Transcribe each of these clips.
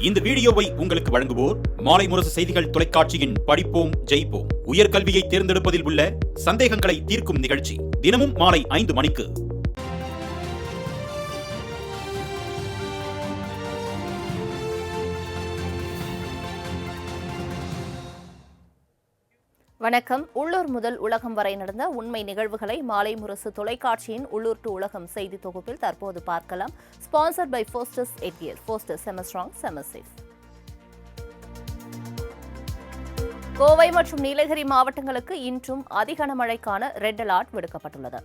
இந்த வீடியோவை உங்களுக்கு வழங்குவோர் மாலை முரசு செய்திகள் தொலைக்காட்சியின் படிப்போம் ஜெயிப்போம். உயர்கல்வியை தேர்ந்தெடுப்பதில் உள்ள சந்தேகங்களை தீர்க்கும் நிகழ்ச்சி. தினமும் மாலை ஐந்து மணிக்கு. வணக்கம். உள்ளூர் முதல் உலகம் வரை நடந்த உண்மை நிகழ்வுகளை மாலை முரசு தொலைக்காட்சியின் உள்ளூர் டு உலகம் செய்தி தொகுப்பில் தற்போது பார்க்கலாம். ஸ்பான்சர் பை ஃபோஸ்டஸ் எட்கியர் ஃபோஸ்டஸ் செமஸ்ட்ராங் செமசேஃப் கோவை மற்றும் நீலகிரி மாவட்டங்களுக்கு இன்றும் அதிகன மழைக்கான ரெட் அலர்ட் விடுக்கப்பட்டுள்ளது.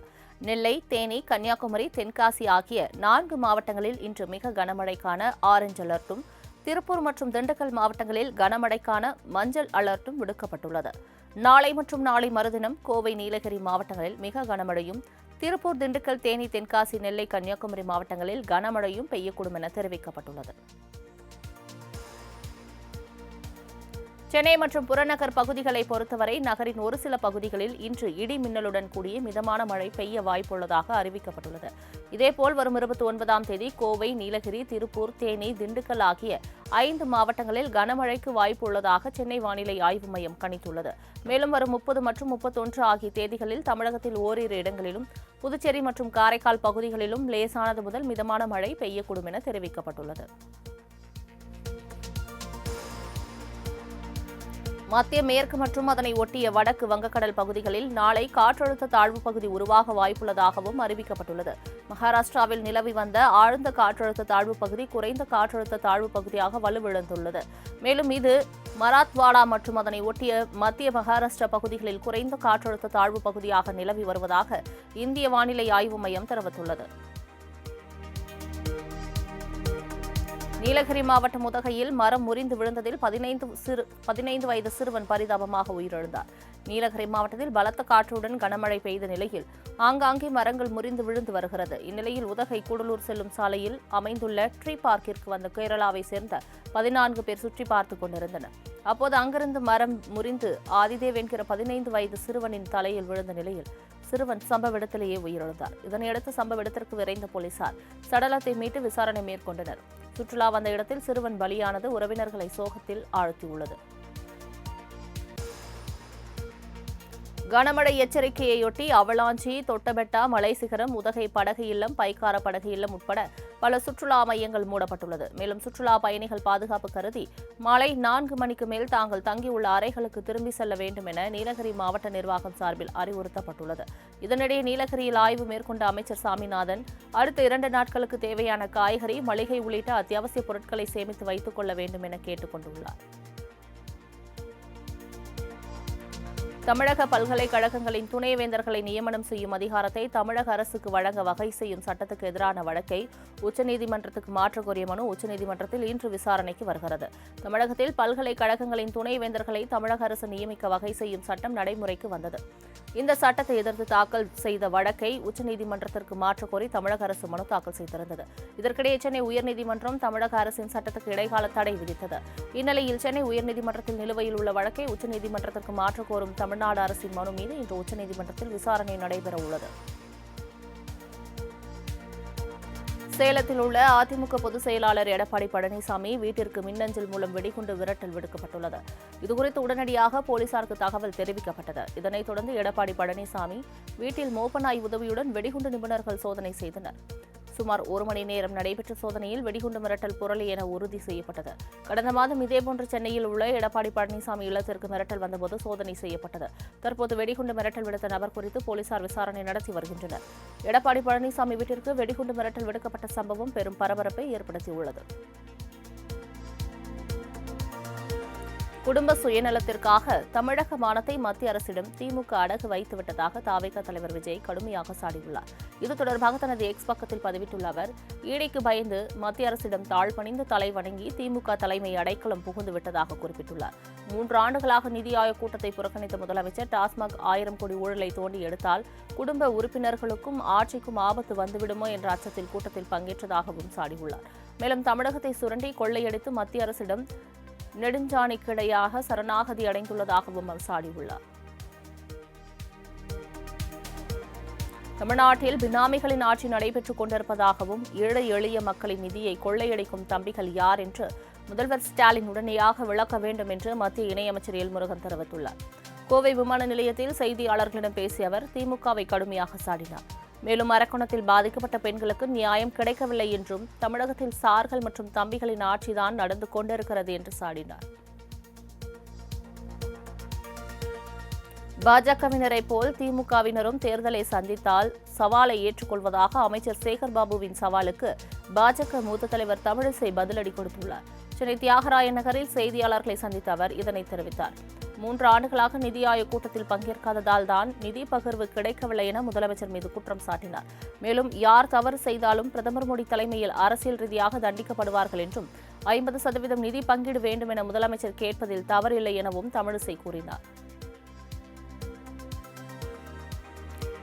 நெல்லை தேனி கன்னியாகுமரி தென்காசி ஆகிய நான்கு மாவட்டங்களில் இன்று மிக கனமழைக்கான ஆரஞ்ச் அலர்ட்டும் திருப்பூர் மற்றும் திண்டுக்கல் மாவட்டங்களில் கனமழைக்கான மஞ்சள் அலர்ட்டும் விடுக்கப்பட்டுள்ளது. நாளை மற்றும் நாளை மறுதினம் கோவை நீலகிரி மாவட்டங்களில் மிக கனமழையும் திருப்பூர் திண்டுக்கல் தேனி தென்காசி நெல்லை கன்னியாகுமரி மாவட்டங்களில் கனமழையும் பெய்யக்கூடும் என தெரிவிக்கப்பட்டுள்ளது. சென்னை மற்றும் புறநகர் பகுதிகளை பொறுத்தவரை நகரின் ஒரு சில பகுதிகளில் இன்று இடி மின்னலுடன் கூடிய மிதமான மழை பெய்ய வாய்ப்புள்ளதாக அறிவிக்கப்பட்டுள்ளது. இதேபோல் வரும் இருபத்தி ஒன்பதாம் தேதி கோவை நீலகிரி திருப்பூர் தேனி திண்டுக்கல் ஆகிய ஐந்து மாவட்டங்களில் கனமழைக்கு வாய்ப்பு உள்ளதாக சென்னை வானிலை ஆய்வு மையம் கணித்துள்ளது. மேலும் வரும் முப்பது மற்றும் முப்பத்தொன்று ஆகிய தேதிகளில் தமிழகத்தில் ஓரிரு இடங்களிலும் புதுச்சேரி மற்றும் காரைக்கால் பகுதிகளிலும் லேசானது முதல் மிதமான மழை பெய்யக்கூடும் என தெரிவிக்கப்பட்டுள்ளது. மத்திய மேற்கு மற்றும் அதனை ஒட்டிய வடக்கு வங்கக்கடல் பகுதிகளில் நாளை காற்றழுத்த தாழ்வு பகுதி உருவாக வாய்ப்புள்ளதாகவும் அறிவிக்கப்பட்டுள்ளது. மகாராஷ்டிராவில் நிலவி வந்த ஆழ்ந்த காற்றழுத்த தாழ்வு பகுதி குறைந்த காற்றழுத்த தாழ்வு பகுதியாக வலுவிழந்துள்ளது. மேலும் இது மராத்வாடா மற்றும் அதனை ஒட்டிய மத்திய மகாராஷ்டிரா பகுதிகளில் குறைந்த காற்றழுத்த தாழ்வு பகுதியாக நிலவி வருவதாக இந்திய வானிலை ஆய்வு மையம் தெரிவித்துள்ளது. நீலகிரி மாவட்டம் உதகையில் மரம் முறிந்து விழுந்ததில் பதினைந்து சிறு பதினைந்து வயது சிறுவன் பரிதாபமாக உயிரிழந்தார். நீலகிரி மாவட்டத்தில் பலத்த காற்றுடன் கனமழை பெய்த நிலையில் ஆங்காங்கே மரங்கள் முறிந்து விழுந்து வருகிறது. இந்நிலையில் உதகை கூடலூர் செல்லும் சாலையில் அமைந்துள்ள ட்ரீ பார்க்கிற்கு வந்த கேரளாவை சேர்ந்த பதினான்கு பேர் சுற்றி பார்த்துக் கொண்டிருந்தனர். அப்போது அங்கிருந்து மரம் முறிந்து ஆதிதேவ் என்கிற பதினைந்து வயது சிறுவனின் தலையில் விழுந்த நிலையில் சிறுவன் சம்பவ இடத்திலேயே உயிரிழந்தார். இதனையடுத்து சம்பவ இடத்திற்கு விரைந்த போலீசார் சடலத்தை மீட்டு விசாரணை மேற்கொண்டனர். சுற்றுலா வந்த இடத்தில் சிறுவன் பலியானது உறவினர்களை சோகத்தில் ஆழ்த்தியுள்ளது. கனமழை எச்சரிக்கையையொட்டி அவலாஞ்சி தொட்டபெட்டா மலைசிகரம் உதகை படகு இல்லம் பைக்கார படகு இல்லம் உட்பட பல சுற்றுலா மையங்கள் மூடப்பட்டுள்ளது. மேலும் சுற்றுலா பயணிகள் பாதுகாப்பு கருதி மாலை நான்கு மணிக்கு மேல் தாங்கள் தங்கியுள்ள அறைகளுக்கு திரும்பி செல்ல வேண்டும் என நீலகிரி மாவட்ட நிர்வாகம் சார்பில் அறிவுறுத்தப்பட்டுள்ளது. இதனிடையே நீலகிரியில் ஆய்வு மேற்கொண்ட அமைச்சர் சாமிநாதன் அடுத்த இரண்டு நாட்களுக்கு தேவையான காய்கறி மளிகை உள்ளிட்ட அத்தியாவசிய பொருட்களை சேமித்து வைத்துக் கொள்ள வேண்டும் என கேட்டுக் கொண்டுள்ளார். தமிழக பல்கலைக்கழகங்களின் துணைவேந்தர்களை நியமனம் செய்யும் அதிகாரத்தை தமிழக அரசுக்கு வழங்க வகை செய்யும் சட்டத்துக்கு எதிரான வழக்கை உச்சநீதிமன்றத்துக்கு மாற்றக் கோரிய மனு உச்சநீதிமன்றத்தில் இன்று விசாரணைக்கு வருகிறது. தமிழகத்தில் பல்கலைக்கழகங்களின் துணைவேந்தர்களை தமிழக அரசு நியமிக்க வகை செய்யும் சட்டம் நடைமுறைக்கு வந்தது. இந்த சட்டத்தை எதிர்த்து தாக்கல் செய்த வழக்கை உச்சநீதிமன்றத்திற்கு மாற்றக் கோரி தமிழக அரசு மனு தாக்கல் செய்திருந்தது. இதற்கிடையே சென்னை உயர்நீதிமன்றம் தமிழக அரசின் சட்டத்துக்கு இடைக்கால தடை விதித்தது. இந்நிலையில் சென்னை உயர்நீதிமன்றத்தில் நிலுவையில் உள்ள வழக்கை உச்சநீதிமன்றத்திற்கு மாற்றக் கோரும் தமிழ்நாடு அரசின் மனு மீது இன்று உச்சநீதிமன்றத்தில் விசாரணை நடைபெற உள்ளது சேலத்தில் உள்ள அதிமுக பொதுச் செயலாளர் எடப்பாடி பழனிசாமி வீட்டிற்கு மின்னஞ்சல் மூலம் வெடிகுண்டு விரட்டல் விடுக்கப்பட்டுள்ளது. இதுகுறித்து உடனடியாக போலீசாருக்கு தகவல் தெரிவிக்கப்பட்டது. இதனைத் தொடர்ந்து எடப்பாடி பழனிசாமி வீட்டில் மோப்பநாய் உதவியுடன் வெடிகுண்டு நிபுணர்கள் சோதனை செய்தனர். சுமார் ஒரு மணி நேரம் நடைபெற்ற சோதனையில் வெடிகுண்டு மிரட்டல் புரளி என உறுதி செய்யப்பட்டது. கடந்த மாதம் இதேபோன்று சென்னையில் உள்ள எடப்பாடி பழனிசாமி இல்லத்திற்கு மிரட்டல் வந்தபோது சோதனை செய்யப்பட்டது. தற்போது வெடிகுண்டு மிரட்டல் விடுத்த நபர் குறித்து போலீசார் விசாரணை நடத்தி வருகின்றனர். எடப்பாடி பழனிசாமி வீட்டிற்கு வெடிகுண்டு மிரட்டல் விடுக்கப்பட்ட சம்பவம் பெரும் பரபரப்பை ஏற்படுத்தியுள்ளது. குடும்ப சுயநலத்திற்காக தமிழக மானத்தை மத்திய அரசிடம் திமுக அடகு வைத்துவிட்டதாக தாவேக தலைவர் விஜய் கடுமையாக சாடியுள்ளார். இது தொடர்பாக தனது எக்ஸ் பக்கத்தில் பதிவிட்டுள்ள அவர் ஈடைக்கு பயந்து மத்திய அரசிடம் தாழ்பணிந்து தலை வணங்கி திமுக தலைமை அடைக்கலம் புகுந்து விட்டதாக குறிப்பிட்டுள்ளார். மூன்று ஆண்டுகளாக நிதி ஆயோக் கூட்டத்தை புறக்கணித்த முதலமைச்சர் டாஸ்மாக் ஆயிரம் கோடி ஊழலை தோண்டி எடுத்தால் குடும்ப உறுப்பினர்களுக்கும் ஆட்சிக்கும் ஆபத்து வந்துவிடுமோ என்ற அச்சத்தில் கூட்டத்தில் பங்கேற்றதாகவும் சாடியுள்ளார். மேலும் தமிழகத்தை சுரண்டி கொள்ளையடித்து மத்திய அரசிடம் நெடுஞ்சாணிக்கிடையாக சரணாகதி அடைந்துள்ளதாகவும் அவர் சாடியுள்ளார். தமிழ்நாட்டில் பினாமிகளின் ஆட்சி நடைபெற்றுக் கொண்டிருப்பதாகவும் ஏழை எளிய மக்களின் நிதியை கொள்ளையடிக்கும் தம்பிகள் யார் என்று முதல்வர் ஸ்டாலின் உடனடியாக விளக்க வேண்டும் என்று மத்திய இணையமைச்சர் எல் முருகன் தெரிவித்துள்ளார். கோவை விமான நிலையத்தில் செய்தியாளர்களிடம் பேசிய அவர் திமுகவை கடுமையாக சாடினார். மேலும் அரக்கோணத்தில் பாதிக்கப்பட்ட பெண்களுக்கு நியாயம் கிடைக்கவில்லை என்றும் தமிழகத்தில் சார்கள் மற்றும் தம்பிகளின் ஆட்சிதான் நடந்து கொண்டிருக்கிறது என்று சாடினார். பாஜகவினரை போல் திமுகவினரும் தேர்தலை சந்தித்தால் சவாலை ஏற்றுக்கொள்வதாக அமைச்சர் சேகர் பாபுவின் சவாலுக்கு பாஜக மூத்த தலைவர் தமிழிசை பதிலடி கொடுத்துள்ளார். சென்னை தியாகராய நகரில் செய்தியாளர்களை சந்தித்த அவர் இதனை தெரிவித்தார். மூன்று ஆண்டுகளாக நிதி ஆயோக் கூட்டத்தில் பங்கேற்காததால் தான் நிதி பகிர்வு கிடைக்கவில்லை என முதலமைச்சர் மீது குற்றம் சாட்டினார். மேலும் யார் தவறு செய்தாலும் பிரதமர் மோடி தலைமையில் அரசியல் ரீதியாக தண்டிக்கப்படுவார்கள் என்றும் ஐம்பது சதவீதம் நிதி பங்கீடு வேண்டும் என முதலமைச்சர் கேட்பதில் தவறில்லை எனவும் தமிழிசை கூறினார்.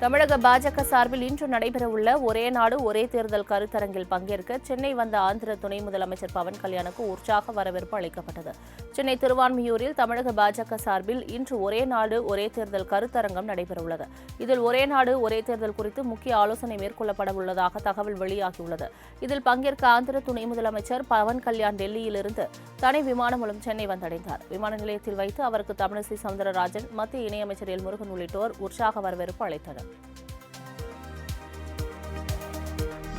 தமிழக பாஜக சார்பில் இன்று நடைபெறவுள்ள ஒரே நாடு ஒரே தேர்தல் கருத்தரங்கில் பங்கேற்க சென்னை வந்த ஆந்திர துணை முதலமைச்சர் பவன் கல்யாணுக்கு உற்சாக வரவேற்பு அளிக்கப்பட்டது. சென்னை திருவான்மியூரில் தமிழக பாஜக சார்பில் இன்று ஒரே நாடு ஒரே தேர்தல் கருத்தரங்கம் நடைபெறவுள்ளது. இதில் ஒரே நாடு ஒரே தேர்தல் குறித்து முக்கிய ஆலோசனை மேற்கொள்ளப்பட உள்ளதாக தகவல் வெளியாகியுள்ளது. இதில் பங்கேற்க ஆந்திர துணை முதலமைச்சர் பவன் கல்யாண் டெல்லியிலிருந்து தனி விமானம் மூலம் சென்னை வந்தடைந்தார். விமான நிலையத்தில் வைத்து அவருக்கு தமிழிசை சவுந்தரராஜன் மத்திய இணையமைச்சர் எல் முருகன் உள்ளிட்டோர் உற்சாக வரவேற்பு அளித்தனர்.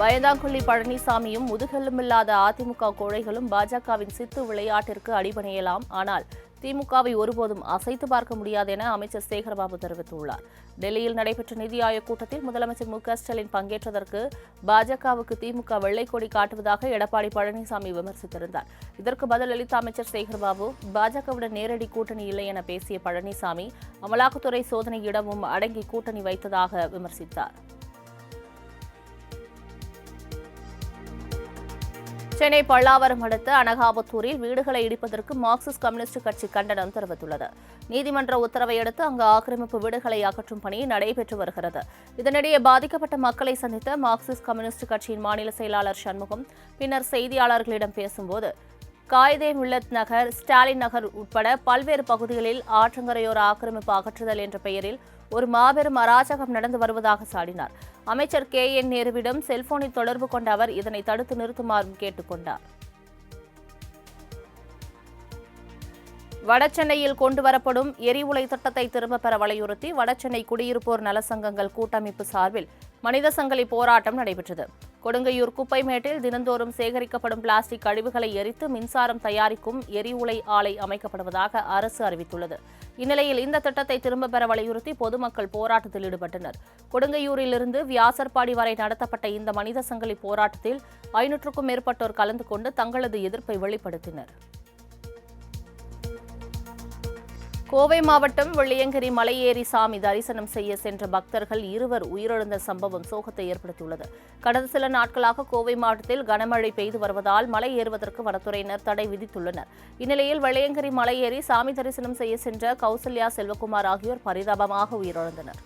பயந்தாங்குள்ளி பழனிசாமியும் முதுகெலும்பில்லாத அதிமுக கோழைகளும் பாஜகவின் சித்து விளையாட்டிற்கு அடிபணியலாம். ஆனால் திமுகவை ஒருபோதும் அசைத்து பார்க்க முடியாது என அமைச்சர் சேகர்பாபு தெரிவித்துள்ளார். டெல்லியில் நடைபெற்ற நிதி ஆயோக் கூட்டத்தில் முதலமைச்சர் மு க ஸ்டாலின் பங்கேற்றதற்கு பாஜகவுக்கு திமுக வெள்ளைக்கொடி காட்டுவதாக எடப்பாடி பழனிசாமி விமர்சித்திருந்தார். இதற்கு பதிலளித்த அமைச்சர் சேகர்பாபு பாஜகவுடன் நேரடி கூட்டணி இல்லை என பேசிய பழனிசாமி அமலாக்கத்துறை சோதனையிடமும் அடங்கி கூட்டணி வைத்ததாக விமர்சித்தார். சென்னை பல்லாவரம் அடுத்த அனகாபத்தூரில் வீடுகளை இடிப்பதற்கு மார்க்சிஸ்ட் கம்யூனிஸ்ட் கட்சி கண்டனம் தெரிவித்துள்ளது. நீதிமன்ற உத்தரவை அடுத்து அங்கு ஆக்கிரமிப்பு வீடுகளை அகற்றும் பணி நடைபெற்று வருகிறது. இதனிடையே பாதிக்கப்பட்ட மக்களை சந்தித்த மார்க்சிஸ்ட் கம்யூனிஸ்ட் கட்சியின் மாநில செயலாளர் சண்முகம் பின்னர் செய்தியாளர்களிடம் பேசும்போது காயிதே மில்லத் நகர் ஸ்டாலின் நகர் உட்பட பல்வேறு பகுதிகளில் ஆற்றங்கரையோர ஆக்கிரமிப்பு அகற்றுதல் என்ற பெயரில் ஒரு மாபெரும் அராஜகம் நடந்து வருவதாக சாடினார். அமைச்சர் கே என் நேருவிடம் செல்போனில் தொடர்பு கொண்ட அவர் இதனை தடுத்து நிறுத்துமாறும் கேட்டுக்கொண்டார். வடசென்னையில் கொண்டு வரப்படும் எரிவுலை திட்டத்தை திரும்பப் பெற வலியுறுத்தி வடசென்னை குடியிருப்போர் நலசங்கங்கள் கூட்டமைப்பு சார்பில் மனித சங்கிலி போராட்டம் நடைபெற்றது. கொடுங்கையூர் குப்பைமேட்டில் தினந்தோறும் சேகரிக்கப்படும் பிளாஸ்டிக் கழிவுகளை எரித்து மின்சாரம் தயாரிக்கும் எரிவுலை ஆலை அமைக்கப்படுவதாக அரசு அறிவித்துள்ளது. இந்நிலையில் இந்த திட்டத்தை திரும்பப் பெற வலியுறுத்தி பொதுமக்கள் போராட்டத்தில் ஈடுபட்டனர். கொடுங்கையூரிலிருந்து வியாசர்பாடி வரை நடத்தப்பட்ட இந்த மனித சங்கிலி போராட்டத்தில் ஐநூற்றுக்கும் மேற்பட்டோர் கலந்து கொண்டு தங்களது எதிர்ப்பை வெளிப்படுத்தினர். கோவை மாவட்டம் வெள்ளியங்கிரி மலையேறி சாமி தரிசனம் செய்ய சென்ற பக்தர்கள் இருவர் உயிரிழந்த சம்பவம் சோகத்தை ஏற்படுத்தியுள்ளது. கடந்த சில நாட்களாக கோவை மாவட்டத்தில் கனமழை பெய்து வருவதால் மலை ஏறுவதற்கு வனத்துறையினர் தடை விதித்துள்ளனர். இந்நிலையில் வெள்ளையங்கிரி மலையேறி சாமி தரிசனம் செய்ய சென்ற கௌசல்யா செல்வகுமார் ஆகியோர் பரிதாபமாக உயிரிழந்தனர்.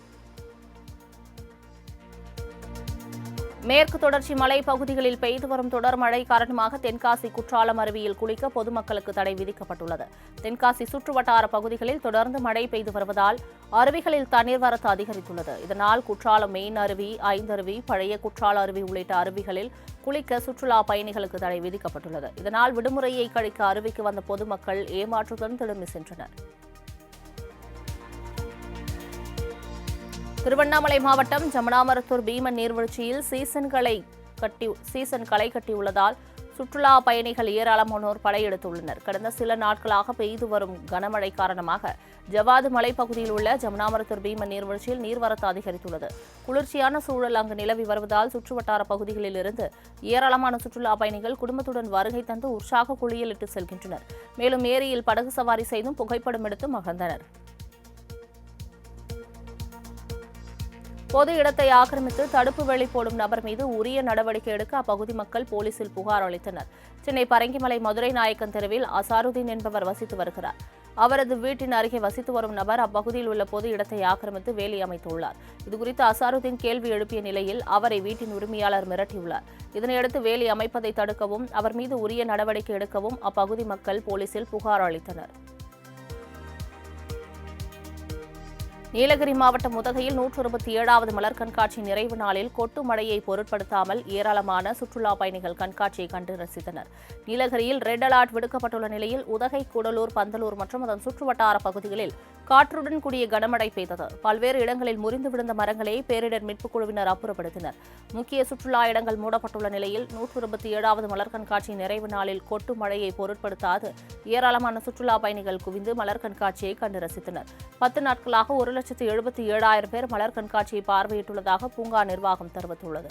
மேற்கு தொடர்ச்சி மலை பகுதிகளில் பெய்து வரும் தொடர் மழை காரணமாக தென்காசி குற்றாலம் அருவியில் குளிக்க பொதுமக்களுக்கு தடை விதிக்கப்பட்டுள்ளது. தென்காசி சுற்றுவட்டார பகுதிகளில் தொடர்ந்து மழை பெய்து வருவதால் அருவிகளில் தண்ணீர் வரத்து அதிகரித்துள்ளது. இதனால் குற்றாலம் மெயின் அருவி ஐந்தருவி பழைய குற்றால அருவி உள்ளிட்ட அருவிகளில் குளிக்க சுற்றுலா பயணிகளுக்கு தடை விதிக்கப்பட்டுள்ளது. இதனால் விடுமுறையை கழிக்க அருவிக்கு வந்த பொதுமக்கள் ஏமாற்றத்துடன் திரும்பி சென்றனர். திருவண்ணாமலை மாவட்டம் ஜமுனாமரத்தூர் பீமன் நீர்வீழ்ச்சியில் சீசன்களை கட்டி சீசன் களை கட்டியுள்ளதால் சுற்றுலா பயணிகள் ஏராளமானோர் படையெடுத்துள்ளனர். கடந்த சில நாட்களாக பெய்து வரும் கனமழை காரணமாக ஜவாது மலைப்பகுதியில் உள்ள ஜமுனாமரத்தூர் பீமன் நீர்வீழ்ச்சியில் நீர்வரத்து அதிகரித்துள்ளது. குளிர்ச்சியான சூழல் அங்கு நிலவி வருவதால் சுற்றுவட்டார பகுதிகளில் இருந்து ஏராளமான சுற்றுலா பயணிகள் குடும்பத்துடன் வருகை தந்து உற்சாக குளியலிட்டு செல்கின்றனர். மேலும் ஏரியில் படகு சவாரி செய்தும் புகைப்படம் எடுத்து மகிழ்ந்தனர் பொது இடத்தை ஆக்கிரமித்து தடுப்பு வேலி போடும் நபர் மீது உரிய நடவடிக்கை எடுக்க அப்பகுதி மக்கள் போலீசில் புகார் அளித்தனர். சென்னை பரங்கிமலை மதுரை நாயக்கன் தெருவில் அசாருதீன் என்பவர் வசித்து வருகிறார். அவரது வீட்டின் அருகே வசித்து வரும் நபர் அப்பகுதியில் உள்ள பொது இடத்தை ஆக்கிரமித்து வேலி அமைத்துள்ளார். இதுகுறித்து அசாருதீன் கேள்வி எழுப்பிய நிலையில் அவரை வீட்டின் உரிமையாளர் மிரட்டியுள்ளார். இதனையடுத்து வேலி அமைப்பதை தடுக்கவும் அவர் மீது உரிய நடவடிக்கை எடுக்கவும் அப்பகுதி மக்கள் போலீசில் புகார் அளித்தனர். நீலகிரி மாவட்டம் உதகையில் நூற்று இருபத்தி ஏழாவது மலர் கண்காட்சி நிறைவு நாளில் கொட்டு மழையை பொருட்படுத்தாமல் ஏராளமான சுற்றுலா பயணிகள் கண்காட்சியை கண்டு ரசித்தனர். நீலகிரியில் ரெட் அலர்ட் விடுக்கப்பட்டுள்ள நிலையில் உதகை கூடலூர் பந்தலூர் மற்றும் அதன் சுற்றுவட்டார பகுதிகளில் காற்றுடன் கூடிய கனமழை பெய்தது. பல்வேறு இடங்களில் முறிந்து விழுந்த மரங்களை பேரிடர் மீட்புக் குழுவினர் அப்புறப்படுத்தினர். முக்கிய சுற்றுலா இடங்கள் மூடப்பட்டுள்ள நிலையில் நூற்று இருபத்தி ஏழாவது மலர் கண்காட்சி நிறைவு நாளில் கொட்டு மழையை பொருட்படுத்தாது. ஏராளமான சுற்றுலா பயணிகள் குவிந்து மலர் கண்காட்சியை கண்டு ரசித்தனர். பத்து நாட்களாக ஒரு லட்சத்து எழுபத்தி ஏழாயிரம் பேர் மலர் கண்காட்சியை பார்வையிட்டுள்ளதாக பூங்கா நிர்வாகம் தெரிவித்துள்ளது.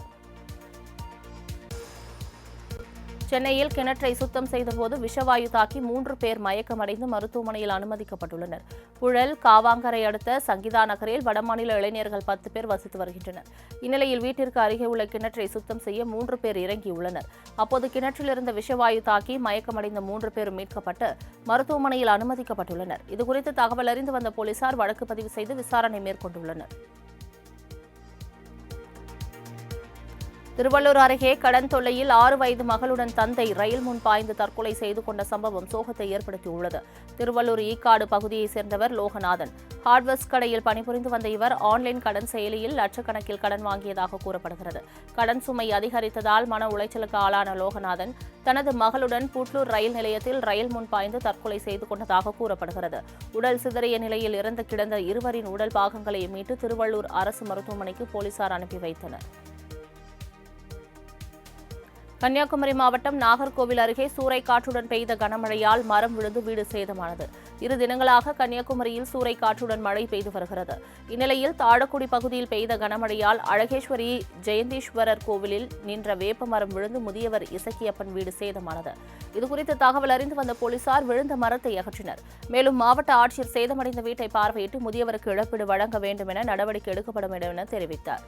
சென்னையில் கிணற்றை சுத்தம் செய்தபோது விஷவாயு தாக்கி மூன்று பேர் மயக்கமடைந்து மருத்துவமனையில் அனுமதிக்கப்பட்டுள்ளனர். புழல் காவாங்கரை அடுத்த சங்கீதா நகரில் வடமாநில இளைஞர்கள் பத்து பேர் வசித்து வருகின்றனர். இந்நிலையில் வீட்டிற்கு அருகே உள்ள கிணற்றை சுத்தம் செய்ய மூன்று பேர் இறங்கியுள்ளனர். அப்போது கிணற்றில் இருந்த விஷவாயு தாக்கி மயக்கமடைந்த மூன்று பேர் மீட்கப்பட்டு மருத்துவமனையில் அனுமதிக்கப்பட்டுள்ளனர். இதுகுறித்து தகவல் அறிந்து வந்த போலீசார் வழக்கு பதிவு செய்து விசாரணை மேற்கொண்டுள்ளனர். திருவள்ளூர் அருகே கடன் தொல்லையில் ஆறு வயது மகளுடன் தந்தை ரயில் முன் பாய்ந்து தற்கொலை செய்து கொண்ட சம்பவம் சோகத்தை ஏற்படுத்தியுள்ளது. திருவள்ளூர் ஈக்காடு பகுதியைச் சேர்ந்தவர் லோகநாதன். ஹார்ட்வேர்ஸ் கடையில் பணிபுரிந்து வந்த இவர் ஆன்லைன் கடன் செயலியில் லட்சக்கணக்கில் கடன் வாங்கியதாக கூறப்படுகிறது. கடன் சுமை அதிகரித்ததால் மன உளைச்சலுக்கு ஆளான லோகநாதன் தனது மகளுடன் புட்லூர் ரயில் நிலையத்தில் ரயில் முன் பாய்ந்து தற்கொலை செய்து கொண்டதாக கூறப்படுகிறது. உடல் சிதறிய நிலையில் இறந்து கிடந்த இருவரின் உடல் பாகங்களை மீட்டு திருவள்ளூர் அரசு மருத்துவமனைக்கு போலீசார் அனுப்பி வைத்தனர். கன்னியாகுமரி மாவட்டம் நாகர்கோவில் அருகே சூறைக்காற்றுடன் பெய்த கனமழையால் மரம் விழுந்து வீடு சேதமானது. இரு தினங்களாக கன்னியாகுமரியில் சூறைக்காற்றுடன் மழை பெய்து வருகிறது. இந்நிலையில் தாழக்குடி பகுதியில் பெய்த கனமழையால் அழகேஸ்வரி ஜெயந்தீஸ்வரர் கோவிலில் நின்ற வேப்ப மரம் விழுந்து முதியவர் இசக்கியப்பன் வீடு சேதமானது. இதுகுறித்து தகவல் அறிந்து வந்த போலீசார் விழுந்த மரத்தை அகற்றினர். மேலும் மாவட்ட ஆட்சியர் சேதமடைந்த வீட்டை பார்வையிட்டு முதியவருக்கு இழப்பீடு வழங்க வேண்டும் என நடவடிக்கை எடுக்கப்படும் என தெரிவித்தார்.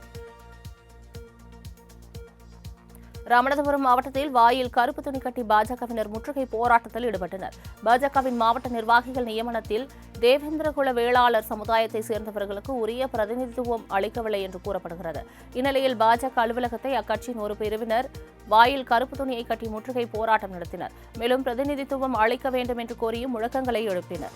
ராமநாதபுரம் மாவட்டத்தில் வாயில் கருப்பு துணி கட்டி பாஜகவினர் முற்றுகை போராட்டத்தில் ஈடுபட்டனர். பாஜகவின் மாவட்ட நிர்வாகிகள் நியமனத்தில் தேவேந்திரகுல வேளாளர் சமுதாயத்தை சேர்ந்தவர்களுக்கு உரிய பிரதிநிதித்துவம் அளிக்கவில்லை என்று கூறப்படுகிறது. இந்நிலையில் பாஜக அலுவலகத்தை அக்கட்சியின் ஒரு பிரிவினர் வாயில் கருப்பு துணியை கட்டி முற்றுகை போராட்டம் நடத்தினர். மேலும் பிரதிநிதித்துவம் அளிக்க வேண்டும் என்று கோரியும் முழக்கங்களை எழுப்பினர்.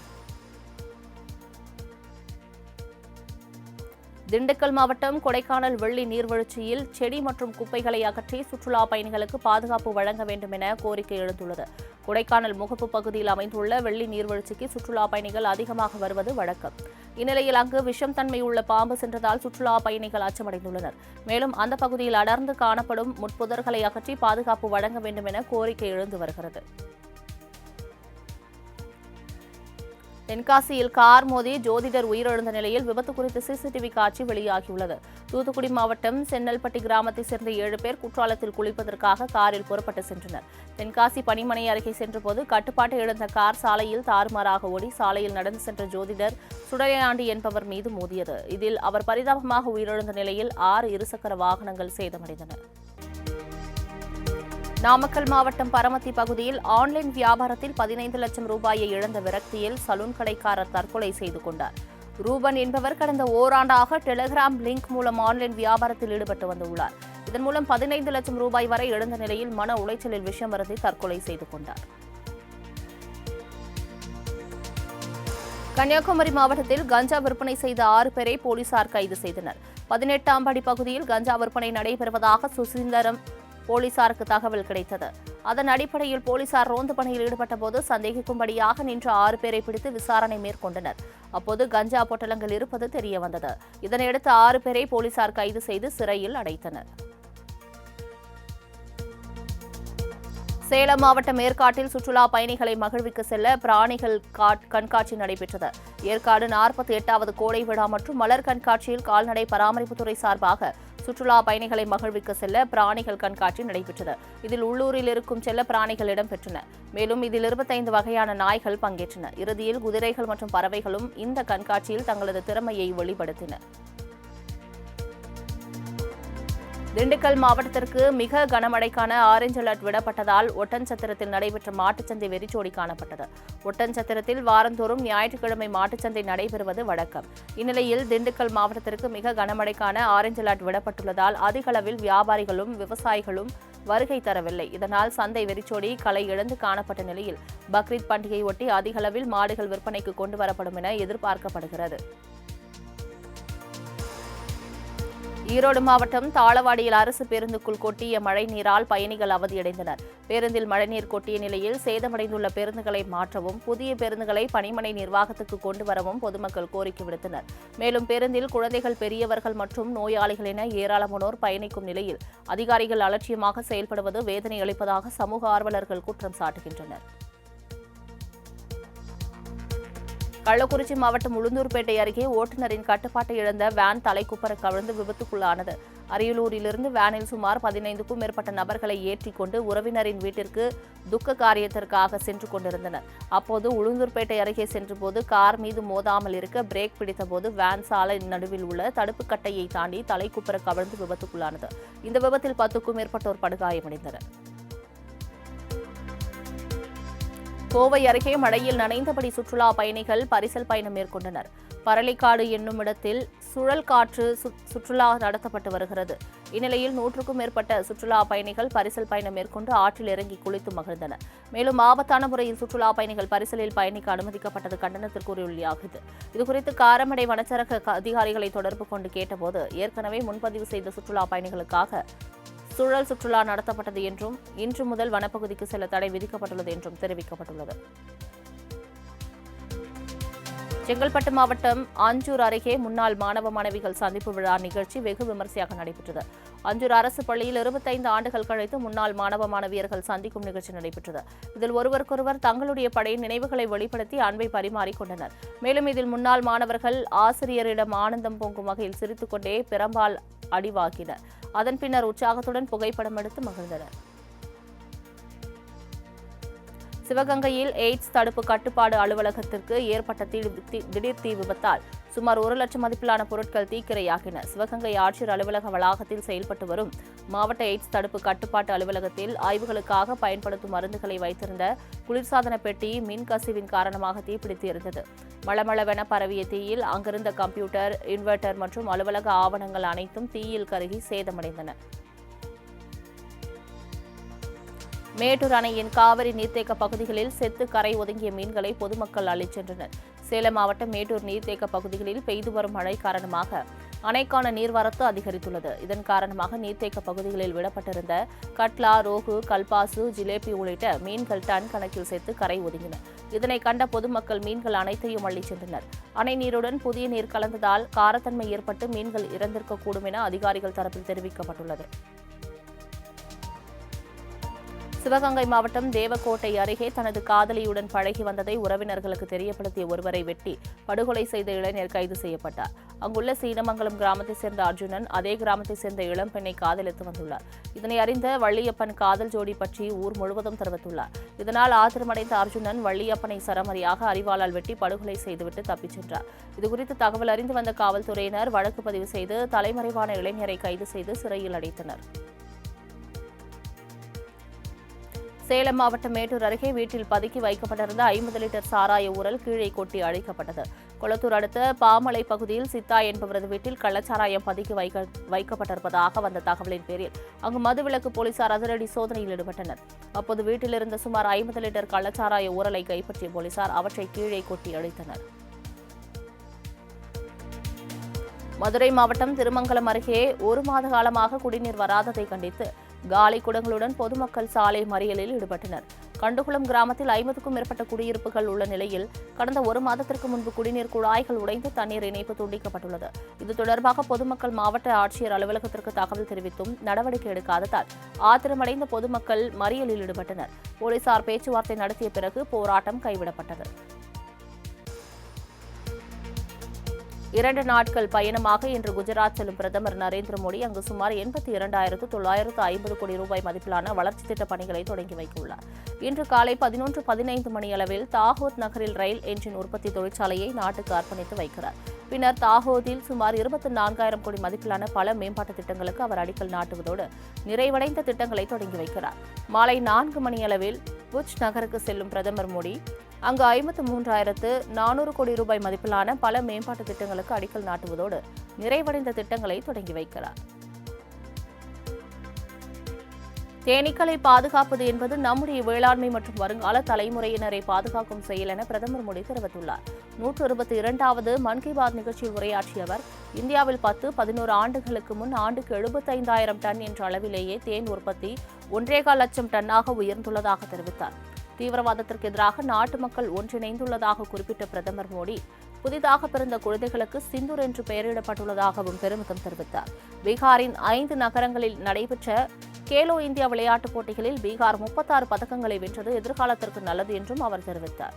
திண்டுக்கல் மாவட்டம் கொடைக்கானல் வெள்ளி நீர்வீழ்ச்சியில் செடி மற்றும் குப்பைகளை அகற்றி சுற்றுலா பயணிகளுக்கு பாதுகாப்பு வழங்க வேண்டும் என கோரிக்கை எழுந்துள்ளது. கொடைக்கானல் முகப்பு பகுதியில் அமைந்துள்ள வெள்ளி நீர்வீழ்ச்சிக்கு சுற்றுலா பயணிகள் அதிகமாக வருவது வழக்கம். இந்நிலையில் அங்கு விஷம் தன்மை உள்ள பாம்பு சென்றதால் சுற்றுலா பயணிகள் அச்சமடைந்துள்ளனர். மேலும் அந்த பகுதியில் அடர்ந்து காணப்படும் முட்புதர்களை அகற்றி பாதுகாப்பு வழங்க வேண்டும் என கோரிக்கை எழுந்து வருகிறது. தென்காசியில் கார் மோதி ஜோதிடர் உயிரிழந்த நிலையில் விபத்து குறித்த சிசிடிவி காட்சி வெளியாகியுள்ளது. தூத்துக்குடி மாவட்டம் சென்னல்பட்டி கிராமத்தைச் சேர்ந்த ஏழு பேர் குற்றாலத்தில் குளிப்பதற்காக காரில் புறப்பட்டு சென்றனர். தென்காசி பணிமனை அருகே சென்றபோது கட்டுப்பாட்டை இழந்த கார் சாலையில் தாறுமாறாக ஓடி சாலையில் நடந்து சென்ற ஜோதிடர் சுடலையாண்டி என்பவர் மீது மோதியது. இதில் அவர் பரிதாபமாக உயிரிழந்த நிலையில் ஆறு இருசக்கர வாகனங்கள் சேதமடைந்தன. நாமக்கல் மாவட்டம் பரமத்தி பகுதியில் ஆன்லைன் வியாபாரத்தில் பதினைந்து லட்சம் ரூபாயை இழந்த விரக்தியில் சலூன் கடைக்காரர் தற்கொலை செய்து கொண்டார். ரூபன் என்பவர் கடந்த ஓராண்டாக டெலிகிராம் லிங்க் மூலம் ஆன்லைன் வியாபாரத்தில் ஈடுபட்டு வந்துள்ளார். இதன் மூலம் பதினைந்து லட்சம் ரூபாய் வரை இழந்த நிலையில் மன உளைச்சலில் விஷம் அருந்தி தற்கொலை செய்து கொண்டார். கன்னியாகுமரி மாவட்டத்தில் கஞ்சா விற்பனை செய்த ஆறு பேரை போலீசார் கைது செய்தனர். பதினெட்டாம் படி பகுதியில் கஞ்சா விற்பனை நடைபெறுவதாக சுசீந்தரம் போலீசாருக்கு தகவல் கிடைத்தது. அதன் அடிப்படையில் போலீசார் ரோந்து பணியில் ஈடுபட்ட போது சந்தேகிக்கும்படியாக நின்ற ஆறு பேரை பிடித்து விசாரணை மேற்கொண்டனர். அப்போது கஞ்சா பொட்டலங்கள் இருப்பது தெரியவந்தது. இதனையடுத்து ஆறு பேரை போலீசார் கைது செய்து சிறையில் அடைத்தனர். சேலம் மாவட்ட மேற்காட்டில் சுற்றுலா பயணிகளை மகிழ்விக்க செல்ல பிராணிகள் காட்- கண்காட்சி நடைபெற்றது. ஏற்காடு நாற்பத்தி எட்டாவது கோடை விழா மற்றும் மலர் கண்காட்சியில் கால்நடை பராமரிப்புத்துறை சார்பாக சுற்றுலா பயணிகளை மகிழ்விக்க செல்ல பிராணிகள் கண்காட்சி நடைபெற்றது. இதில் உள்ளூரில் இருக்கும் செல்ல பிராணிகள் இடம்பெற்றன. மேலும் இதில் இருபத்தைந்து வகையான நாய்கள் பங்கேற்றன. இறுதியில் குதிரைகள் மற்றும் பறவைகளும் இந்த கண்காட்சியில் தங்களது திறமையை வெளிப்படுத்தின. திண்டுக்கல் மாவட்டத்திற்கு மிக கனமழைக்கான ஆரஞ்சு அலர்ட் விடப்பட்டதால் ஒட்டன்சத்திரத்தில் நடைபெற்ற மாட்டுச்சந்தை வெறிச்சோடி காணப்பட்டது. ஒட்டன்சத்திரத்தில் வாரந்தோறும் ஞாயிற்றுக்கிழமை மாட்டுச்சந்தை நடைபெறுவது வழக்கம். இந்நிலையில் திண்டுக்கல் மாவட்டத்திற்கு மிக கனமழைக்கான ஆரஞ்சு அலர்ட் விடப்பட்டுள்ளதால் அதிக அளவில் வியாபாரிகளும் விவசாயிகளும் வருகை தரவில்லை. இதனால் சந்தை வெறிச்சோடி களை இழந்து காணப்பட்ட நிலையில் பக்ரீத் பண்டிகையொட்டி அதிகளவில் மாடுகள் விற்பனைக்கு கொண்டு வரப்படும் என எதிர்பார்க்கப்படுகிறது. ஈரோடு மாவட்டம் தாளவாடியில் அரசு பேருந்துக்குள் கொட்டிய மழை நீரால் பயணிகள் அவதியடைந்தனர். பேருந்தில் மழைநீர் கொட்டிய நிலையில் சேதமடைந்துள்ள பேருந்துகளை மாற்றவும் புதிய பேருந்துகளை பணிமனை நிர்வாகத்துக்கு கொண்டு வரவும் பொதுமக்கள் கோரிக்கை விடுத்தனர். மேலும் பேருந்தில் குழந்தைகள் பெரியவர்கள் மற்றும் நோயாளிகள் என ஏராளமானோர் பயணிக்கும் நிலையில் அதிகாரிகள் அலட்சியமாக செயல்படுவது வேதனை அளிப்பதாக சமூக ஆர்வலர்கள் குற்றம் சாட்டுகின்றனர். கள்ளக்குறிச்சி மாவட்டம் உளுந்தூர்பேட்டை அருகே ஓட்டுநரின் கட்டுப்பாட்டை இழந்த வேன் தலைக்குப்பர கவிழ்ந்து விபத்துக்குள்ளானது. அரியலூரிலிருந்து வேனில் சுமார் பதினைந்துக்கும் மேற்பட்ட நபர்களை ஏற்றிக் கொண்டு உறவினரின் வீட்டிற்கு துக்க காரியத்திற்காக சென்று கொண்டிருந்தனர். அப்போது உளுந்தூர்பேட்டை அருகே சென்றபோது கார் மீது மோதாமல் இருக்க பிரேக் பிடித்தபோது வேன் சாலை நடுவில் உள்ள தடுப்பு கட்டையை தாண்டி தலைக்குப்பர கவிழ்ந்து விபத்துக்குள்ளானது. இந்த விபத்தில் பத்துக்கும் மேற்பட்டோர் படுகாயமடைந்தனர். கோவை அருகே மழையில் நனைந்தபடி சுற்றுலா பயணிகள் பரிசல் பயணம் மேற்கொண்டனர். பரளிக்காடு என்னும் இடத்தில் சுழல் காற்று சு- சுற்றுலா நடத்தப்பட்டு வருகிறது. இந்நிலையில் நூற்றுக்கும் மேற்பட்ட சுற்றுலா பயணிகள் பரிசல் பயணம் மேற்கொண்டு ஆற்றில் இறங்கி குளித்து மகிழ்ந்தனர். மேலும் ஆபத்தான முறையில் சுற்றுலா பயணிகள் பரிசலில் பயணிக்க அனுமதிக்கப்பட்டது கண்டனத்திற்குரியது இதுகுறித்து காரமடை வனச்சரக அதிகாரிகளை தொடர்பு கொண்டு கேட்டபோது ஏற்கனவே முன்பதிவு செய்த சுற்றுலா பயணிகளுக்காக சுழல் சுற்றுலா நடத்தப்பட்டது என்றும் இன்று முதல் வனப்பகுதிக்கு செல்ல தடை விதிக்கப்பட்டுள்ளது என்றும் தெரிவிக்கப்பட்டுள்ளது. செங்கல்பட்டு மாவட்டம் அஞ்சூர் அருகே முன்னாள் மாணவ மாணவிகள் சந்திப்பு விழா நிகழ்ச்சி வெகு விமர்சையாக நடைபெற்றது. அஞ்சூர் அரசு பள்ளியில் இருபத்தைந்து ஆண்டுகள் கழித்து முன்னாள் மாணவ மாணவியர்கள் சந்திக்கும் நிகழ்ச்சி நடைபெற்றது. இதில் ஒருவருக்கொருவர் தங்களுடைய படையின் நினைவுகளை வெளிப்படுத்தி அன்பை பரிமாறிக்கொண்டனர். மேலும் இதில் முன்னாள் மாணவர்கள் ஆசிரியரிடம் ஆனந்தம் பொங்கும் வகையில் சிரித்துக்கொண்டே பெரம்பால் அடிவாகினர். அதன் பின்னர் உற்சாகத்துடன் புகைப்படம் எடுத்து மகிழ்ந்தனர். சிவகங்கையில் எய்ட்ஸ் தடுப்பு கட்டுப்பாடு அலுவலகத்திற்கு ஏற்பட்ட தீ திடீர் தீ விபத்தால் சுமார் ஒரு லட்சம் மதிப்பிலான பொருட்கள் தீக்கிரையாகின. சிவகங்கை ஆட்சியர் அலுவலக வளாகத்தில் செயல்பட்டு வரும் மாவட்ட எய்ட்ஸ் தடுப்பு கட்டுப்பாட்டு அலுவலகத்தில் ஆய்வுகளுக்காக பயன்படுத்தும் மருந்துகளை வைத்திருந்த குளிர்சாதன பெட்டி மின் கசிவின் காரணமாக தீப்பிடித்து இருந்தது மளமளவென பரவிய தீயில் அங்கிருந்த கம்ப்யூட்டர் இன்வெர்ட்டர் மற்றும் அலுவலக ஆவணங்கள் அனைத்தும் தீயில் கருகி சேதமடைந்தன. மேட்டூர் அணையின் காவிரி நீர்த்தேக்க பகுதிகளில் செத்து கரை ஒதுங்கிய மீன்களை பொதுமக்கள் அள்ளிச் சென்றனர். சேலம் மாவட்டம் மேட்டூர் நீர்த்தேக்க பகுதிகளில் பெய்து வரும் மழை காரணமாக அணைக்கான நீர்வரத்து அதிகரித்துள்ளது. இதன் காரணமாக நீர்த்தேக்க பகுதிகளில் விடப்பட்டிருந்த கட்லா ரோகு கல்பாசு ஜிலேபி உள்ளிட்ட மீன்கள் டன் கணக்கில் சேர்த்து கரை ஒதுங்கின. இதனை கண்ட பொதுமக்கள் மீன்கள் அனைத்தையும் அள்ளிச் சென்றனர். அணை நீருடன் புதிய நீர் கலந்ததால் காரத்தன்மை ஏற்பட்டு மீன்கள் இறந்திருக்கக்கூடும் என அதிகாரிகள் தரப்பில் தெரிவிக்கப்பட்டுள்ளது. சிவகங்கை மாவட்டம் தேவக்கோட்டை அருகே தனது காதலியுடன் பழகி வந்ததை உறவினர்களுக்கு தெரியப்படுத்திய ஒருவரை வெட்டி படுகொலை செய்த இளைஞர் கைது செய்யப்பட்டார். அங்குள்ள சீனமங்கலம் கிராமத்தைச் சேர்ந்த அர்ஜுனன் அதே கிராமத்தைச் சேர்ந்த இளம்பெண்ணை காதலித்து வந்துள்ளார். இதனை அறிந்த வள்ளியப்பன் காதல் ஜோடி பற்றி ஊர் முழுவதும் தெரிவித்துள்ளார். இதனால் ஆத்திரமடைந்த அர்ஜுனன் வள்ளியப்பனை சரமரியாக அறிவாளால் வெட்டி படுகொலை செய்துவிட்டு தப்பிச் சென்றார். இதுகுறித்து தகவல் அறிந்து வந்த காவல்துறையினர் வழக்கு பதிவு செய்து தலைமறைவான இளைஞரை கைது செய்து சிறையில் அடைத்தனர். சேலம் மாவட்டம் மேட்டூர் அருகே வீட்டில் பதுக்கி வைக்கப்பட்டிருந்த ஐம்பது லிட்டர் சாராய ஊரல் கீழே கொட்டி அழிக்கப்பட்டது. கொளத்தூர் அடுத்த பாமலை பகுதியில் சித்தா என்பவரது வீட்டில் கள்ளச்சாராயம் பதுக்கி வைக்க வைக்கப்பட்டிருப்பதாக வந்த தகவலின் பேரில் அங்கு மதுவிலக்கு போலீசார் அதிரடி சோதனையில் ஈடுபட்டனர். அப்போது வீட்டில் இருந்த சுமார் ஐம்பது லிட்டர் கள்ளச்சாராய ஊரலை கைப்பற்றிய போலீசார் அவற்றை கீழே கொட்டி அழித்தனர். மதுரை மாவட்டம் திருமங்கலம் அருகே ஒரு மாத காலமாக குடிநீர் வராததை கண்டித்து காலி குடங்களுடன் பொதுமக்கள் சாலை மறியலில் ஈடுபட்டனர். கண்டுகுளம் கிராமத்தில் ஐம்பதுக்கும் மேற்பட்ட குடியிருப்புகள் உள்ள நிலையில் கடந்த ஒரு மாதத்திற்கு முன்பு குடிநீர் குழாய்கள் உடைந்து தண்ணீர் இணைப்பு துண்டிக்கப்பட்டுள்ளது. இது தொடர்பாக பொதுமக்கள் மாவட்ட ஆட்சியர் அலுவலகத்திற்கு தகவல் தெரிவித்தும் நடவடிக்கை எடுக்காததால் ஆத்திரமடைந்த பொதுமக்கள் மறியலில் ஈடுபட்டனர். போலீசார் பேச்சுவார்த்தை நடத்திய பிறகு போராட்டம் கைவிடப்பட்டது. இரண்டு நாட்கள் பயணமாக இன்று குஜராத் செல்லும் பிரதமர் நரேந்திர மோடி அங்கு சுமார் எண்பத்தி இரண்டாயிரத்து தொள்ளாயிரத்து ஐம்பது கோடி ரூபாய் மதிப்பிலான வளர்ச்சி திட்டப் பணிகளை தொடங்கி வைக்கவுள்ளார் இன்று காலை பதினொன்று பதினைந்து மணியளவில் தாகூத் நகரில் ரயில் என்ஜின் உற்பத்தி தொழிற்சாலையை நாட்டுக்கு அர்ப்பணித்து வைக்கிறார். பின்னர் தாகோதில் சுமார் இருபத்தி நான்காயிரம் கோடி மதிப்பிலான பல மேம்பாட்டு திட்டங்களுக்கு அவர் அடிக்கல் நாட்டுவதோடு நிறைவடைந்த திட்டங்களை தொடங்கி வைக்கிறார். மாலை நான்கு மணியளவில் புஜ் நகருக்கு செல்லும் பிரதமர் மோடி அங்கு ஐம்பத்து மூன்றாயிரத்து நானூறு கோடி ரூபாய் மதிப்பிலான பல மேம்பாட்டு திட்டங்களுக்கு அடிக்கல் நாட்டுவதோடு நிறைவடைந்த திட்டங்களை தொடங்கி வைக்கிறார். தேனீக்களை பாதுகாப்பது என்பது நம்முடைய வேளாண்மை மற்றும் வருங்கால தலைமுறையினரை பாதுகாக்கும் செயல் என பிரதமர் மோடி தெரிவித்துள்ளார். நூற்று இருபத்தி இரண்டாவது மன் கி பாத் நிகழ்ச்சியில் உரையாற்றிய அவர் இந்தியாவில் பத்து பதினோரு ஆண்டுகளுக்கு முன் ஆண்டுக்கு எழுபத்தைந்தாயிரம் டன் என்ற அளவிலேயே தேன் உற்பத்தி ஒன்றேகால் லட்சம் டன்னாக உயர்ந்துள்ளதாக தெரிவித்தார். தீவிரவாதத்திற்கு எதிராக நாட்டு மக்கள் ஒன்றிணைந்துள்ளதாக குறிப்பிட்ட பிரதமர் மோடி புதிதாக பிறந்த குழந்தைகளுக்கு சிந்தூர் என்று பெயரிடப்பட்டுள்ளதாகவும் பெருமிதம் தெரிவித்தார். பீகாரின் ஐந்து நகரங்களில் நடைபெற்ற கேலோ இந்தியா விளையாட்டுப் போட்டிகளில் பீகார் முப்பத்தாறு பதக்கங்களை வென்றது எதிர்காலத்திற்கு நல்லது என்றும் அவர் தெரிவித்தார்.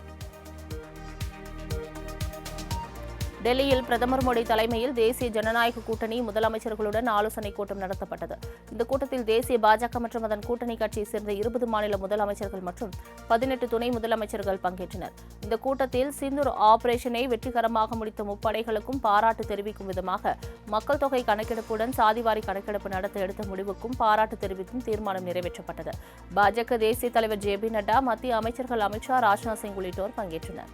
டெல்லியில் பிரதமர் மோடி தலைமையில் தேசிய ஜனநாயக கூட்டணி முதலமைச்சர்களுடன் ஆலோசனை கூட்டம் நடத்தப்பட்டது. இந்த கூட்டத்தில் தேசிய பாஜக மற்றும் அதன் கூட்டணி கட்சியைச் சேர்ந்த இருபது மாநில முதலமைச்சர்கள் மற்றும் பதினெட்டு துணை முதலமைச்சர்கள் பங்கேற்றனர். இந்த கூட்டத்தில் சிந்தூர் ஆபரேஷனை வெற்றிகரமாக முடித்த முப்படைகளுக்கும் பாராட்டு தெரிவிக்கும் விதமாக மக்கள் தொகை கணக்கெடுப்புடன் சாதிவாரி கணக்கெடுப்பு நடத்த எடுத்த முடிவுக்கும் பாராட்டு தெரிவித்தும் தீர்மானம் நிறைவேற்றப்பட்டது. பாஜக தேசிய தலைவர் ஜே பி நட்டா மத்திய அமைச்சர்கள் அமித்ஷா ராஜ்நாத் சிங் உள்ளிட்டோர் பங்கேற்றனர்.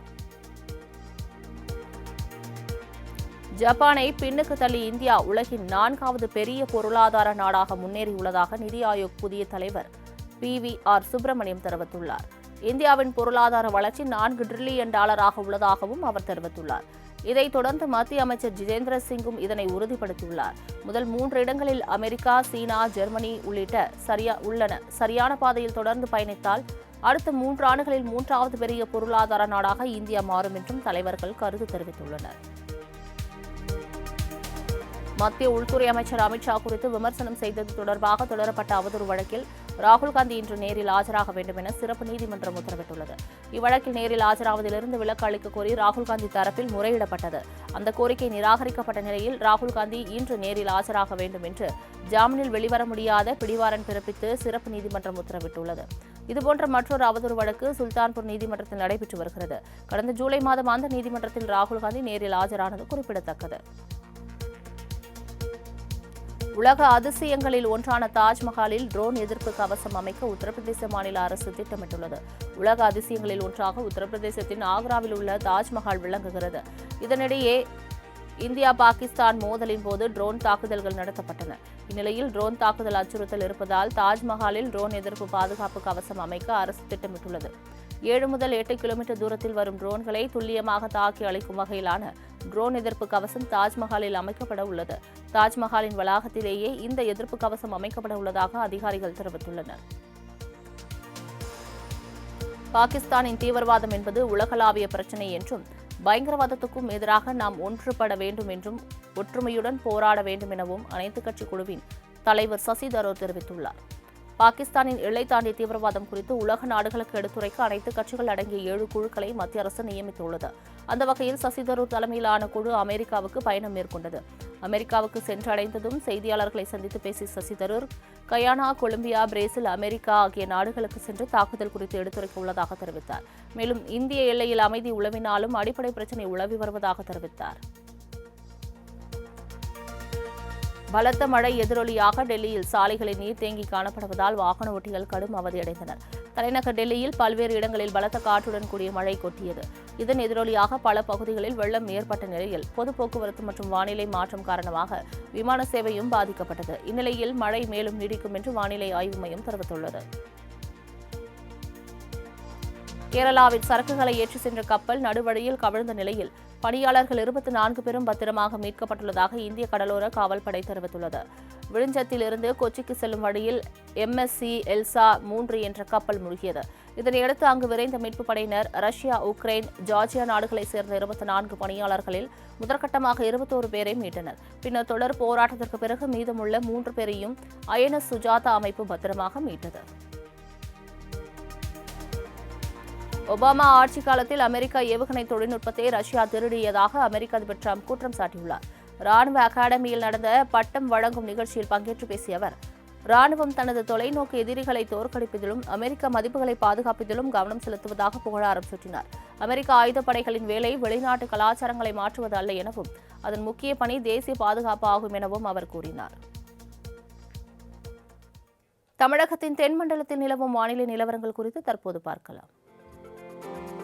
ஜப்பானை பின்னுக்கு தள்ளி இந்தியா உலகின் நான்காவது பெரிய பொருளாதார நாடாக முன்னேறியுள்ளதாக நிதி ஆயோக் புதிய தலைவர் பி வி ஆர் சுப்பிரமணியம் தெரிவித்துள்ளார். இந்தியாவின் பொருளாதார வளர்ச்சி நான்கு டிரில்லியன் டாலராக உள்ளதாகவும் அவர் தெரிவித்துள்ளார். இதைத் தொடர்ந்து மத்திய அமைச்சர் ஜிதேந்திர சிங்கும் இதனை உறுதிப்படுத்தியுள்ளார். முதல் மூன்று இடங்களில் அமெரிக்கா சீனா ஜெர்மனி உள்ளிட்ட சரியா உள்ளன. சரியான பாதையில் தொடர்ந்து பயணித்தால் அடுத்த மூன்று ஆண்டுகளில் மூன்றாவது பெரிய பொருளாதார நாடாக இந்தியா மாறும் என்றும் தலைவர்கள் கருத்து தெரிவித்துள்ளனர். மத்திய உள்துறை அமைச்சர் அமித்ஷா குறித்து விமர்சனம் செய்தது தொடர்பாக தொடரப்பட்ட அவதூறு வழக்கில் ராகுல் காந்தி இன்று நேரில் ஆஜராக வேண்டும் என சிறப்பு நீதிமன்றம் உத்தரவிட்டுள்ளது. இவ்வழக்கில் நேரில் ஆஜராவதிலிருந்து விலக்கு அளிக்க கோரி ராகுல் காந்தி தரப்பில் முறையிடப்பட்டது. அந்த கோரிக்கை நிராகரிக்கப்பட்ட நிலையில் ராகுல் காந்தி இன்று நேரில் ஆஜராக வேண்டும் என்று ஜாமீனில் வெளிவர முடியாத பிடிவாரன் பிறப்பித்து சிறப்பு நீதிமன்றம் உத்தரவிட்டுள்ளது. இதுபோன்ற மற்றொரு அவதூறு வழக்கு சுல்தான்பூர் நீதிமன்றத்தில் நடைபெற்று வருகிறது. கடந்த ஜூலை மாதம் அந்த நீதிமன்றத்தில் ராகுல் காந்தி நேரில் ஆஜரானது குறிப்பிடத்தக்கது. உலக அதிசயங்களில் ஒன்றான தாஜ்மஹாலில் ட்ரோன் எதிர்ப்பு கவசம் அமைக்க உத்தரப்பிரதேச மாநில அரசு திட்டமிட்டுள்ளது. உலக அதிசயங்களில் ஒன்றாக உத்தரப்பிரதேசத்தின் ஆக்ராவில் உள்ள தாஜ்மஹால் விளங்குகிறது. இதனிடையே இந்தியா பாகிஸ்தான் மோதலின் போது ட்ரோன் தாக்குதல்கள் நடத்தப்பட்டன. இந்நிலையில் ட்ரோன் தாக்குதல் அச்சுறுத்தல் இருப்பதால் தாஜ்மஹாலில் ட்ரோன் எதிர்ப்பு பாதுகாப்பு கவசம் அமைக்க அரசு திட்டமிட்டுள்ளது. ஏழு முதல் எட்டு கிலோமீட்டர் தூரத்தில் வரும் ட்ரோன்களை துல்லியமாக தாக்கி அளிக்கும் வகையிலான ட்ரோன் எதிர்ப்பு கவசம் தாஜ்மஹாலில் அமைக்கப்பட உள்ளது. தாஜ்மஹாலின் வளாகத்திலேயே இந்த எதிர்ப்பு கவசம் அமைக்கப்பட உள்ளதாக அதிகாரிகள் தெரிவித்துள்ளனர். பாகிஸ்தானின் தீவிரவாதம் என்பது உலகளாவிய பிரச்சினை என்றும் பயங்கரவாதத்துக்கும் எதிராக நாம் ஒன்றுபட வேண்டும் என்றும் ஒற்றுமையுடன் போராட வேண்டும் எனவும் அனைத்துக் கட்சி குழுவின் தலைவர் சசி தரூர் தெரிவித்துள்ளார். பாகிஸ்தானின் எல்லை தாண்டிய தீவிரவாதம் குறித்து உலக நாடுகளுக்கு எடுத்துரைக்க அனைத்து கட்சிகள் அடங்கிய ஏழு குழுக்களை மத்திய அரசு நியமித்துள்ளது. அந்த வகையில் சசிதரூர் தலைமையிலான குழு அமெரிக்காவுக்கு பயணம் மேற்கொண்டது. அமெரிக்காவுக்கு சென்றடைந்ததும் செய்தியாளர்களை சந்தித்து பேசிய Shashi Tharoor Guyana Colombia Brazil America ஆகிய நாடுகளுக்கு சென்று தாக்குதல் குறித்து எடுத்துரைக்க உள்ளதாக தெரிவித்தார். மேலும் இந்திய எல்லையில் அமைதி உளவினாலும் அடிப்படை பிரச்சினை உளவி வருவதாக தெரிவித்தார். பலத்த மழை எதிரொலியாக டெல்லியில் சாலைகளில் நீர் தேங்கி காணப்படுவதால் வாகன ஓட்டிகள் கடும் அவதியடைந்தனர். தலைநகர் டெல்லியில் பல்வேறு இடங்களில் பலத்த காற்றுடன் கூடிய மழை கொட்டியது. இதன் எதிரொலியாக பல பகுதிகளில் வெள்ளம் ஏற்பட்ட நிலையில் பொது போக்குவரத்து மற்றும் வானிலை மாற்றம் காரணமாக விமான சேவையும் பாதிக்கப்பட்டது. இந்நிலையில் மழை மேலும் நீடிக்கும் என்று வானிலை ஆய்வு மையம் தெரிவித்துள்ளது. கேரளாவில் சரக்குகளை ஏற்றி சென்ற கப்பல் நடுவழியில் கவிழ்ந்த நிலையில் பணியாளர்கள் இருபத்தி நான்கு பேரும் பத்திரமாக மீட்கப்பட்டுள்ளதாக இந்திய கடலோர காவல்படை தெரிவித்துள்ளது. விழுஞ்சத்திலிருந்து கொச்சிக்கு செல்லும் வழியில் எம்எஸ்சி எல்சா மூன்று என்ற கப்பல் மூழ்கியது. இதனையடுத்து அங்கு விரைந்த மீட்புப் படையினர் ரஷ்யா உக்ரைன் ஜார்ஜியா நாடுகளைச் சேர்ந்த இருபத்தி நான்கு பணியாளர்களில் முதற்கட்டமாக இருபத்தோரு பேரை மீட்டனர். பின்னர் தொடர் போராட்டத்திற்கு பிறகு மீதமுள்ள மூன்று பேரையும் ஐஎன்எஸ் சுஜாதா அமைப்பு பத்திரமாக மீட்டது. ஒபாமா ஆட்சி காலத்தில் அமெரிக்கா ஏவுகணை தொழில்நுட்பத்தை ரஷ்யா திருடியதாக அமெரிக்க அதிபர் ட்ரம்ப் குற்றம் சாட்டியுள்ளார். ராணுவ அகாடமியில் நடந்த பட்டம் வழங்கும் நிகழ்ச்சியில் பங்கேற்று பேசிய அவர் ராணுவம் தனது தொலைநோக்கு எதிரிகளை தோற்கடிப்பதிலும் அமெரிக்க மதிப்புகளை பாதுகாப்பதிலும் கவனம் செலுத்துவதாக புகழாரம் சூட்டினார். அமெரிக்க ஆயுதப்படைகளின் வேலை வெளிநாட்டு கலாச்சாரங்களை மாற்றுவது அல்ல எனவும் அதன் முக்கிய பணி தேசிய பாதுகாப்பு ஆகும் எனவும் அவர் கூறினார். தமிழகத்தின் தென்மண்டலத்தில் நிலவும் வானிலை நிலவரங்கள் குறித்து தற்போது பார்க்கலாம். thank you